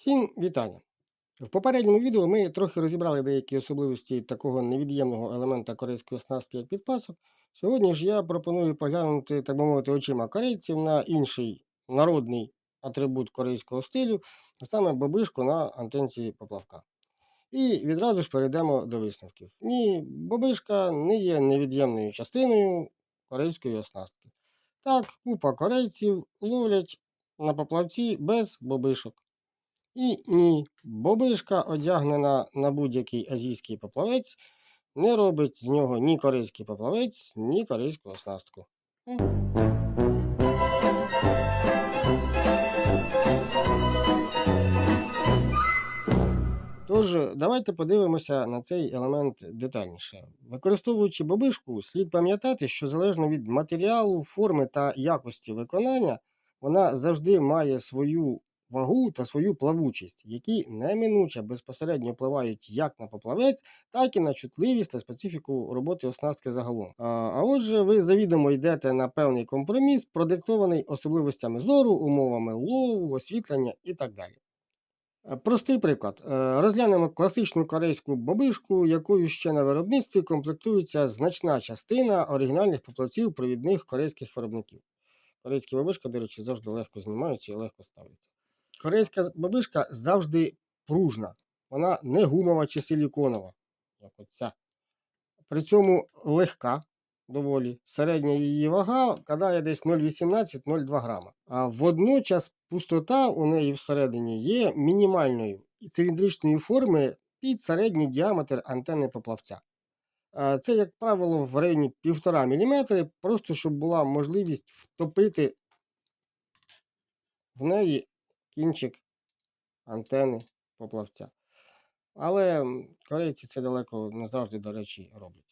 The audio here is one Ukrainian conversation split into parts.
Всім вітання! В попередньому відео ми трохи розібрали деякі особливості такого невід'ємного елемента корейської оснастки, як підпасок. Сьогодні ж я пропоную поглянути, так би мовити, очима корейців на інший народний атрибут корейського стилю, а саме бобишку на антенці поплавка. І відразу ж перейдемо до висновків. Ні, бобишка не є невід'ємною частиною корейської оснастки. Так, купа корейців ловлять на поплавці без бобишок. І ні, бобишка, одягнена на будь-який азійський поплавець, не робить з нього ні корейський поплавець, ні корейську оснастку. Тож, давайте подивимося на цей елемент детальніше. Використовуючи бобишку, слід пам'ятати, що залежно від матеріалу, форми та якості виконання, вона завжди має свою вагу та свою плавучість, які неминуче безпосередньо впливають як на поплавець, так і на чутливість та специфіку роботи оснастки загалом. А, а отже, ви завідомо йдете на певний компроміс, продиктований особливостями зору, умовами лову, освітлення і так далі. Е, Простий приклад. Е, Розглянемо класичну корейську бобишку, якою ще на виробництві комплектується значна частина оригінальних поплавців провідних корейських виробників. Корейські бабишка, до речі, завжди легко знімаються і легко ставляться. Корейська бабишка завжди пружна, вона не гумова чи силіконова, як оця. При цьому легка доволі. Середня її вага кадає десь 0,18-0,2 грама. А водночас пустота у неї всередині є мінімальною і циліндричної форми під середній діаметр антенни поплавця. Це, як правило, в районі 1,5 мм, просто щоб була можливість втопити в неї кінчик антени поплавця. Але корейці це далеко не завжди, до речі, роблять.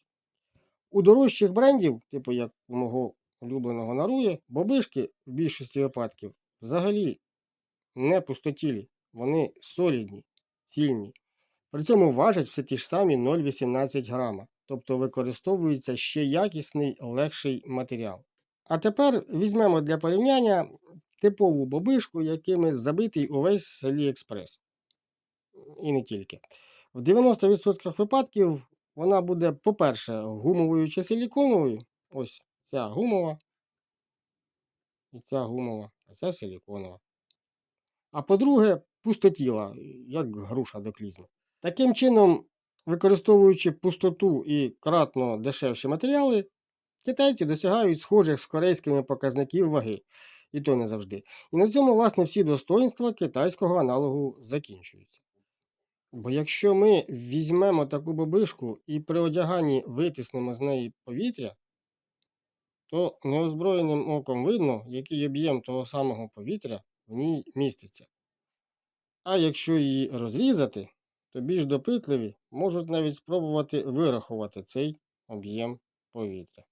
У дорожчих брендів, типу як у мого улюбленого Нарує, бобишки в більшості випадків взагалі не пустотілі, вони солідні, цільні. При цьому важать все ті ж самі 0,18 грама, тобто використовується ще якісний легший матеріал. А тепер візьмемо для порівняння типову бобишку, якими забитий увесь AliExpress. І не тільки. В 90% випадків вона буде, по-перше, гумовою чи силіконовою. Ось ця гумова, і ця гумова, а ця силіконова. А по-друге, пустотіла, як груша до клізму. Таким чином, використовуючи пустоту і кратно дешевші матеріали, китайці досягають схожих з корейськими показників ваги, і то не завжди. І на цьому, власне, всі достоинства китайського аналогу закінчуються. Бо якщо ми візьмемо таку бабишку і при одяганні витиснемо з неї повітря, то неозброєним оком видно, який об'єм того самого повітря в ній міститься. А якщо її розрізати, то більш допитливі можуть навіть спробувати вирахувати цей об'єм повітря.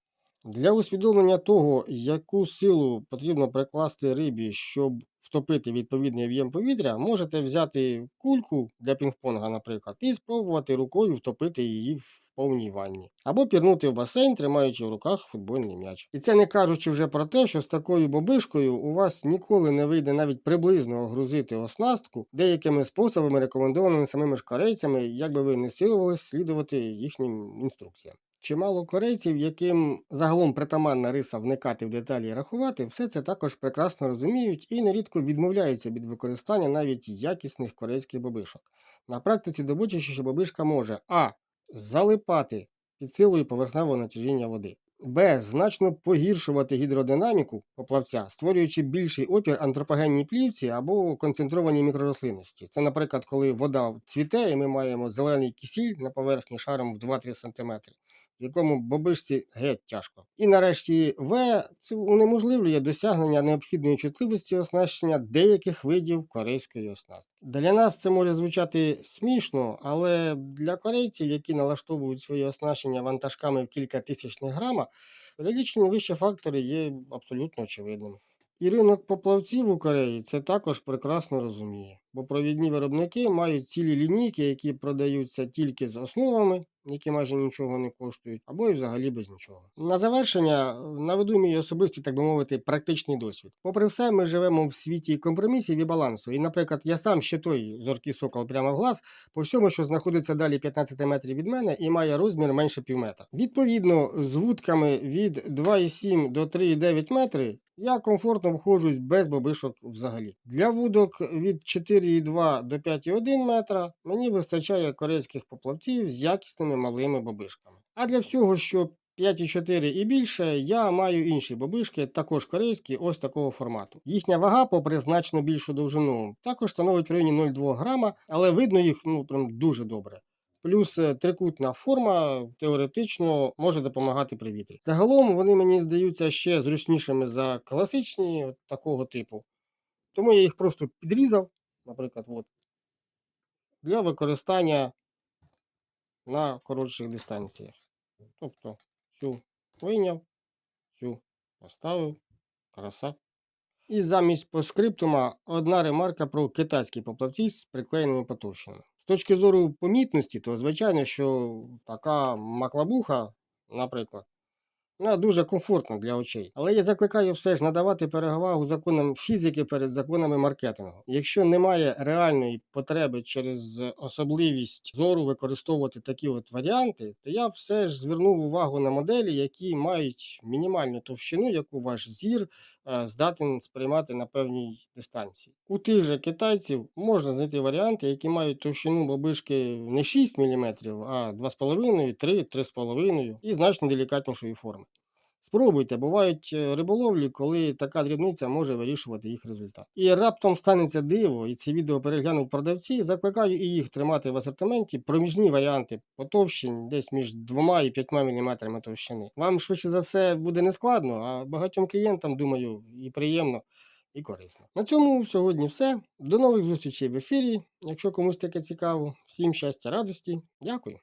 Для усвідомлення того, яку силу потрібно прикласти рибі, щоб втопити відповідний об'єм повітря, можете взяти кульку для пінг-понга, наприклад, і спробувати рукою втопити її в повній ванні. Або пірнути в басейн, тримаючи в руках футбольний м'яч. І це не кажучи вже про те, що з такою бобишкою у вас ніколи не вийде навіть приблизно огрузити оснастку деякими способами, рекомендованими самими ж корейцями, як би ви не силувались слідувати їхнім інструкціям. Чимало корейців, яким загалом притаманна риса вникати в деталі і рахувати, все це також прекрасно розуміють і нерідко відмовляються від використання навіть якісних корейських бобишок. На практиці доводячи, що бобишка може а. залипати під силою поверхневого натяжіння води, б. значно погіршувати гідродинаміку поплавця, створюючи більший опір антропогенній плівці або концентрованій мікророслинності. Це, наприклад, коли вода цвіте, і ми маємо зелений кисіль на поверхні шаром в 2-3 см якому бобишці геть тяжко. І нарешті В це унеможливлює досягнення необхідної чутливості оснащення деяких видів корейської оснастки. Для нас це може звучати смішно, але для корейців, які налаштовують своє оснащення вантажками в кілька тисячних грама, перелічені вище фактори є абсолютно очевидними. І ринок поплавців у Кореї це також прекрасно розуміє, бо провідні виробники мають цілі лінійки, які продаються тільки з основами, які майже нічого не коштують, або і взагалі без нічого. На завершення е, наведу мій особистий, так би мовити, практичний досвід. Попри все, ми живемо в світі компромісів і балансу. І, наприклад, я сам ще той зоркий сокол прямо в глаз, по всьому, що знаходиться далі 15 метрів від мене і має розмір менше півметра. Відповідно, з вудками від 2,7 до 3,9 метри я комфортно входжусь без бобишок взагалі. Для вудок від 4,2 до 5,1 метра мені вистачає корейських поплавців з якісними малими бобишками. А для всього, що 5,4 і більше, я маю інші бобишки, також корейські, ось такого формату. Їхня вага, попри значно більшу довжину, також становить в районі 0,2 грама, але видно їх ну прям дуже добре. Плюс е, трикутна форма теоретично може допомагати при вітрі. Загалом вони мені здаються ще зручнішими за класичні от такого типу. Тому я їх просто підрізав, наприклад, от, для використання на коротших дистанціях. Тобто цю вийняв, цю поставив, краса. І замість поскриптума одна ремарка про китайські поплавці з приклеєними потовщинами. Точки зору помітності, то звичайно, що така маклабуха, наприклад, вона дуже комфортна для очей. Але я закликаю все ж надавати перевагу законам фізики перед законами маркетингу. Якщо немає реальної потреби через особливість зору використовувати такі от варіанти, то я все ж звернув увагу на моделі, які мають мінімальну товщину, яку ваш зір е, здатен сприймати на певній дистанції. У тих же китайців можна знайти варіанти, які мають товщину бобишки не 6 мм, а 2,5, 3, 3,5 і значно делікатнішої форми. Спробуйте, бувають е, риболовлі, коли така дрібниця може вирішувати їх результат. І раптом станеться диво, і ці відео переглянуть продавці. Закликаю і їх тримати в асортименті проміжні варіанти потовщень десь між 2 і 5 мм товщини. Вам швидше за все буде не складно, а багатьом клієнтам, думаю, і приємно. І корисно. На цьому сьогодні все. До нових зустрічей в ефірі. Якщо комусь таке цікаво, всім щастя, радості. Дякую.